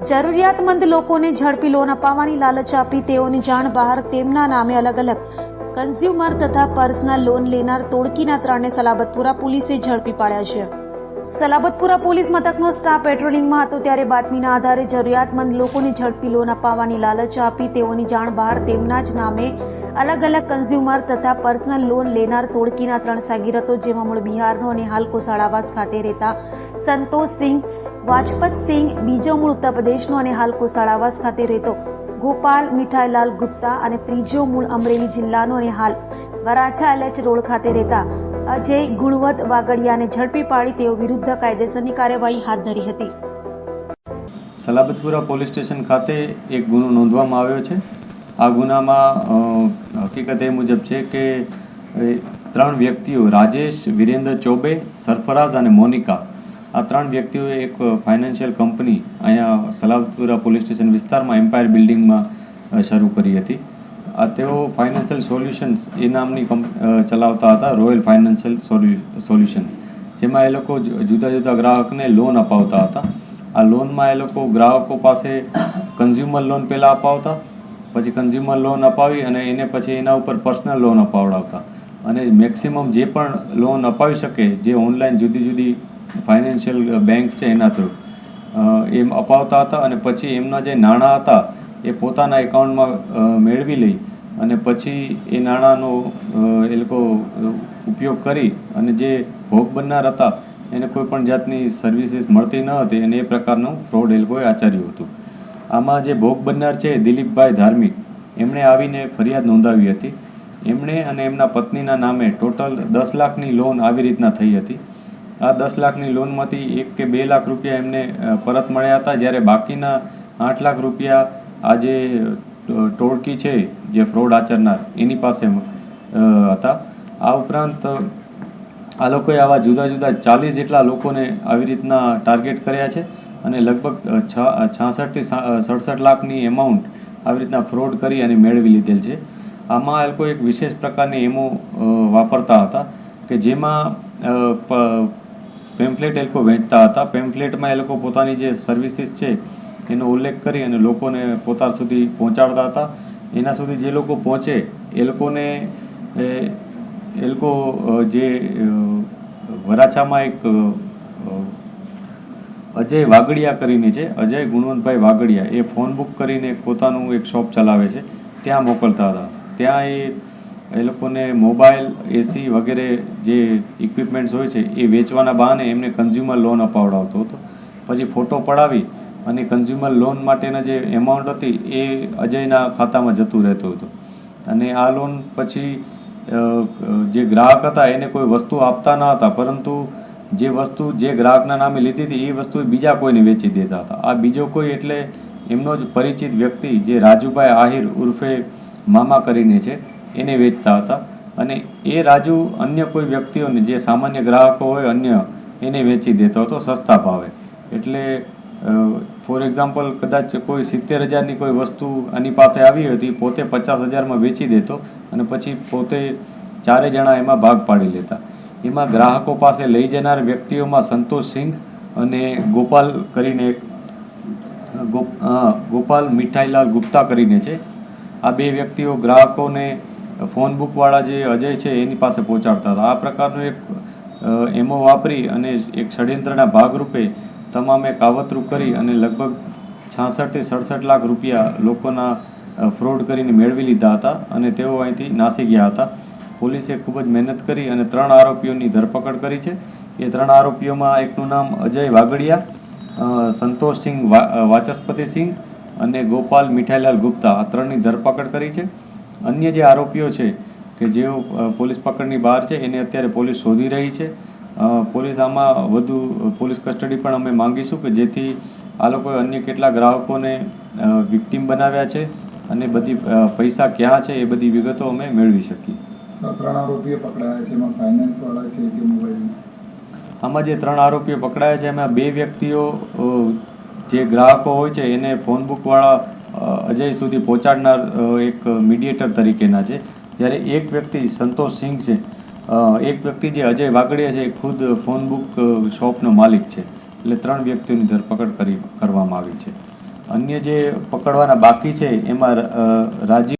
જરૂરિયાતમંદ લોકોને ઝડપી લોન અપાવવાની લાલચ આપી તેઓની જાણ બહાર તેમના નામે અલગ અલગ કન્ઝ્યુમર તથા પર્સનલ લોન લેનાર તોડકીના ત્રણને સલાબતપુરા પોલીસે ઝડપી પાડ્યા છે. સલાબતપુરા પોલીસ મથકનો સ્ટાફ પેટ્રોલિંગમાં હતો ત્યારે બાતમીના આધારે જરૂરિયાતમંદ લોકોને ઝડપી લોન અપાવવાની લાલચ આપી તેઓની જાણ બહાર તેમના જ નામે અલગ અલગ કન્ઝ્યુમર તથા પર્સનલ લોન લેનાર તોડકીના ત્રણ સાગીરતો જેમાં મૂળ બિહારનો અને હાલ કોસાળાવાસ ખાતે રહેતા સંતોષસિંહ વાજપતસિંહ બીજો મૂળ ઉત્તર પ્રદેશનો અને હાલ કોસાળાવાસ ખાતે રહેતો ગોપાલ મીઠાઈલાલ ગુપ્તા અને ત્રીજો મૂળ અમરેલી જિલ્લાનો અને હાલ વરાછા એલએચ રોડ ખાતે રહેતા અજય ગુણવત વાગડિયાને ઝડપી પાડી તેઓ વિરુદ્ધ કાયદેસરની કાર્યવાહી હાથ ધરી હતી. સલાબતપુરા પોલીસ સ્ટેશન ખાતે એક ગુનો નોંધવામાં આવ્યો છે. આ ગુનામાં હકીકત એ મુજબ છે કે ત્રણ વ્યક્તિઓ રાજેશ, વિરેન્દ્ર ચોબે, સરફરાઝ અને મોનિકા. આ ત્રણ વ્યક્તિઓએ એક ફાઇનાન્શિયલ કંપની અહીંયા સલાબતપુરા પોલીસ સ્ટેશન વિસ્તારમાં એમ્પાયર બિલ્ડિંગમાં શરૂ કરી હતી. તેઓ ફાઇનાન્શિયલ સોલ્યુશન્સ એ નામની ચલાવતા હતા રોયલ ફાઇનાન્શિયલ સોલ્યુશન્સ જેમાં એ લોકો જુદા જુદા ગ્રાહકને લોન અપાવતા હતા. આ લોનમાં એ લોકો ગ્રાહકો પાસે કન્ઝ્યુમર લોન પહેલાં અપાવતા, પછી કન્ઝ્યુમર લોન અપાવી અને એને પછી એના ઉપર પર્સનલ લોન અપાવડાવતા. અને મેક્સિમમ જે પણ લોન અપાવી શકે, જે ઓનલાઈન જુદી જુદી ફાઇનાન્શિયલ બેંક છે એના થ્રુ એમ અપાવતા હતા અને પછી એમના જે નાણાં હતા, એ પોતાના એકાઉન્ટમાં મેળવી લઈ અને પછી એ નાણાંનો એ લોકો ઉપયોગ કરી અને જે ભોગ બનનાર હતા એને કોઈ પણ જાતની સર્વિસીસ મળતી ન હતી અને એ પ્રકારનું ફ્રોડ એ લોકોએ આચર્યું હતું. આમાં જે ભોગ બનનાર છે દિલીપભાઈ ધાર્મિક એમણે આવીને ફરિયાદ નોંધાવી હતી. એમણે અને એમના પત્નીના નામે ટોટલ દસ લાખની લોન આવી રીતના થઈ હતી. આ દસ લાખની લોનમાંથી એક કે બે લાખ રૂપિયા એમને પરત મળ્યા હતા. જ્યારે બાકીના આઠ લાખ રૂપિયા આ જે અ, ટોળકી છે, જે ફ્રોડ આચરનાર, એની પાસે હતા. આ ઉપરાંત, આ લોકોએ આવા જુદા જુદા ચાલીસ જેટલા લોકોને આવી રીતના ટાર્ગેટ કર્યા છે અને લગભગ છ છાસઠથી સડસઠ લાખની એમાઉન્ટ આવી રીતના ફ્રોડ કરી અને મેળવી લીધેલ છે. આમાં એ લોકો એક વિશેષ પ્રકારની એમો વાપરતા હતા કે જેમાં પેમ્ફલેટ એ લોકો વેચતા હતા. પેમ્ફલેટમાં એ લોકો પોતાની જે સર્વિસીસ છે એનો ઉલ્લેખ કરી અને લોકોને પોતા સુધી પહોંચાડતા હતા. એના સુધી જે લોકો પહોંચે, એ લોકોને, એ લોકો જે વરાછામાં એક અજય વાગડિયા કરીને છે, અજય ગુણવંતભાઈ વાગડિયા એ ફોન બુક કરીને પોતાનું એક શોપ ચલાવે છે, ત્યાં મોકલતા હતા. ત્યાં એ એ લોકોને મોબાઈલ, એસી વગેરે જે ઇક્વિપમેન્ટ્સ હોય છે, એ વેચવાના બહાને એમને કન્ઝ્યુમર લોન અપાવડાવતો હતો. પછી ફોટો પડાવી અને કન્ઝ્યુમર લોન માટેના જે એમાઉન્ટ હતી એ અજયના ખાતામાં જતું રહેતું હતું. અને આ લોન પછી જે ગ્રાહક હતા એને કોઈ વસ્તુ આપતા ન હતા, પરંતુ જે વસ્તુ જે ગ્રાહકના નામે લીધી હતી, એ વસ્તુ બીજા કોઈને વેચી દેતા હતા. આ બીજો કોઈ એટલે એમનો જ પરિચિત વ્યક્તિ જે રાજુભાઈ આહિર ઉર્ફે મામા કરીને છે, એને વેચતા હતા. અને એ રાજુ અન્ય કોઈ વ્યક્તિઓને, જે સામાન્ય ગ્રાહકો હોય અન્ય, એને વેચી દેતો હતો, સસ્તા ભાવે. એટલે ફોર એક્ઝામ્પલ કદાચ કોઈ સિત્તેર હજારની કોઈ વસ્તુ આની પાસે આવી હતી, પોતે પચાસ હજારમાં વેચી દેતો અને પછી પોતે ચારે જણા એમાં ભાગ પાડી લેતા. એમાં ગ્રાહકો પાસે લઈ જનાર વ્યક્તિઓમાં સંતોષ સિંઘ અને ગોપાલ કરીને ગોપાલ મીઠાઈલાલ ગુપ્તા કરીને છે. આ બે વ્યક્તિઓ ગ્રાહકોને ફોન બુકવાળા જે અજય છે એની પાસે પહોંચાડતા હતા. આ પ્રકારનું એક એમો વાપરી અને એક ષડયંત્રના ભાગરૂપે તમામે કાવતરું કરી અને લગભગ છાસઠથી સડસઠ લાખ રૂપિયા લોકોના ફ્રોડ કરીને મેળવી લીધા હતા અને તેઓ અહીંથી નાસી ગયા હતા. પોલીસે ખૂબ જ મહેનત કરી અને ત્રણ આરોપીઓની ધરપકડ કરી છે. એ ત્રણ આરોપીઓમાં એકનું નામ અજય વાગડિયા સંતોષસિંહ વાચસ્પતિસિંહ અને ગોપાલ મીઠાઈલાલ ગુપ્તા. આ ત્રણની ધરપકડ કરી છે. અન્ય જે આરોપીઓ છે કે જેઓ પોલીસ પકડની બહાર છે, એને અત્યારે પોલીસ શોધી રહી છે. પોલીસ આમાં વધુ પોલીસ કસ્ટડી પણ અમે માંગીશું કે જેથી આ લોકોએ અન્ય કેટલા ગ્રાહકોને વિક્ટીમ બનાવ્યા છે અને બધી પૈસા ક્યાં છે એ બધી વિગતો અમે મેળવી શકીએ. ત્રણ આરોપીઓ પકડાયા છે એમાં ફાઇનાન્સ વાળા છે કે મોબાઈલ આમાં જે ત્રણ આરોપીઓ પકડાયા છે એમાં બે વ્યક્તિઓ જે ગ્રાહકો હોય છે એને ફોન બુકવાળા અજય સુધી પહોંચાડનાર એક મીડિયેટર તરીકેના છે. જ્યારે એક વ્યક્તિ સંતોષ સિંઘ છે એક વ્યક્તિ જે અજય વાગડિયા છે, એ ખુદ ફોન બુક શોપનો માલિક છે. એટલે ત્રણ વ્યક્તિઓની ધરપકડ કરી, કરવામાં આવી છે. અન્ય જે પકડવાના બાકી છે, એમાં રાજીવ